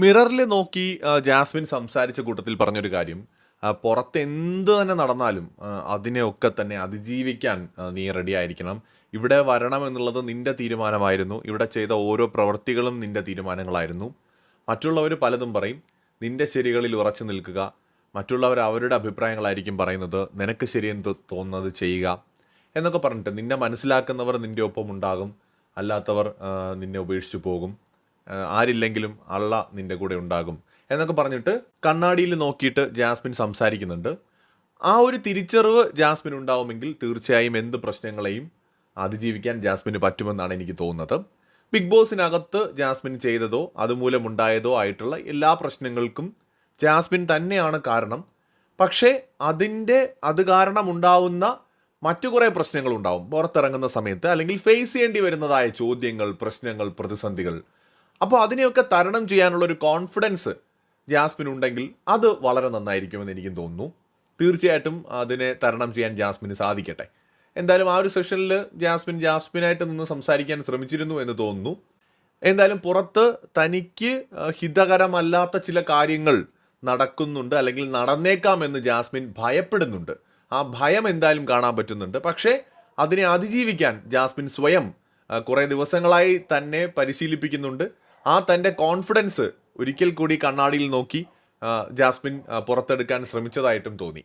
മിററിൽ നോക്കി ജാസ്മിൻ സംസാരിച്ച കൂട്ടത്തിൽ പറഞ്ഞൊരു കാര്യം. പുറത്ത് എന്ത് തന്നെ നടന്നാലും അതിനെയൊക്കെ തന്നെ അതിജീവിക്കാൻ നീ റെഡി ആയിരിക്കണം. ഇവിടെ വരണം എന്നുള്ളത് നിന്റെ തീരുമാനമായിരുന്നു. ഇവിടെ ചെയ്ത ഓരോ പ്രവൃത്തികളും നിന്റെ തീരുമാനങ്ങളായിരുന്നു. മറ്റുള്ളവർ പലതും പറയും. നിന്റെ ശരികളിൽ ഉറച്ചു നിൽക്കുക. മറ്റുള്ളവർ അവരുടെ അഭിപ്രായങ്ങളായിരിക്കും പറയുന്നത്. നിനക്ക് ശരിയെന്ന് തോന്നുന്നത് ചെയ്യുക. എന്നൊക്കെ പറഞ്ഞിട്ട് നിന്നെ മനസ്സിലാക്കുന്നവർ നിന്റെ ഒപ്പം ഉണ്ടാകും. അല്ലാത്തവർ നിന്നെ ഉപേക്ഷിച്ചു പോകും. ആരില്ലെങ്കിലും അള്ള നിന്റെ കൂടെ ഉണ്ടാകും എന്നൊക്കെ പറഞ്ഞിട്ട് കണ്ണാടിയിൽ നോക്കിയിട്ട് ജാസ്മിൻ സംസാരിക്കുന്നുണ്ട്. ആ ഒരു തിരിച്ചറിവ് ജാസ്മിൻ ഉണ്ടാവുമെങ്കിൽ തീർച്ചയായും എന്ത് പ്രശ്നങ്ങളെയും അതിജീവിക്കാൻ ജാസ്മിന് പറ്റുമെന്നാണ് എനിക്ക് തോന്നുന്നത്. ബിഗ് ബോസിനകത്ത് ജാസ്മിൻ ചെയ്തതോ അതുമൂലമുണ്ടായതോ ആയിട്ടുള്ള എല്ലാ പ്രശ്നങ്ങൾക്കും ജാസ്മിൻ തന്നെയാണ് കാരണം. പക്ഷേ അതിന്റെ അത് കാരണം ഉണ്ടാവുന്ന മറ്റു കുറേ പ്രശ്നങ്ങളുണ്ടാവും. പുറത്തിറങ്ങുന്ന സമയത്ത് അല്ലെങ്കിൽ ഫേസ് ചെയ്യേണ്ടി വരുന്നതായ ചോദ്യങ്ങൾ പ്രശ്നങ്ങൾ പ്രതിസന്ധികൾ അപ്പോൾ അതിനെയൊക്കെ തരണം ചെയ്യാനുള്ള ഒരു കോൺഫിഡൻസ് ജാസ്മിൻ ഉണ്ടെങ്കിൽ അത് വളരെ നന്നായിരിക്കുമെന്ന് എനിക്കും തോന്നുന്നു. തീർച്ചയായിട്ടും അതിനെ തരണം ചെയ്യാൻ ജാസ്മിന് സാധിക്കട്ടെ. എന്തായാലും ആ ഒരു സെഷനിൽ ജാസ്മിൻ ജാസ്മിനായിട്ട് നിന്ന് സംസാരിക്കാൻ ശ്രമിച്ചിരുന്നു എന്ന് തോന്നുന്നു. എന്തായാലും പുറത്ത് തനിക്ക് ഹിതകരമല്ലാത്ത ചില കാര്യങ്ങൾ നടക്കുന്നുണ്ട് അല്ലെങ്കിൽ നടന്നേക്കാം എന്ന് ജാസ്മിൻ ഭയപ്പെടുന്നുണ്ട്. ആ ഭയം എന്തായാലും കാണാൻ പറ്റുന്നുണ്ട്. പക്ഷേ അതിനെ അതിജീവിക്കാൻ ജാസ്മിൻ സ്വയം കുറേ ദിവസങ്ങളായി തന്നെ പരിശീലിപ്പിക്കുന്നുണ്ട്. ആ തന്റെ കോൺഫിഡൻസ് ഒരിക്കൽ കൂടി കണ്ണാടിയിൽ നോക്കി ജാസ്മിൻ പുറത്തെടുക്കാൻ ശ്രമിച്ചതായിട്ടും തോന്നി.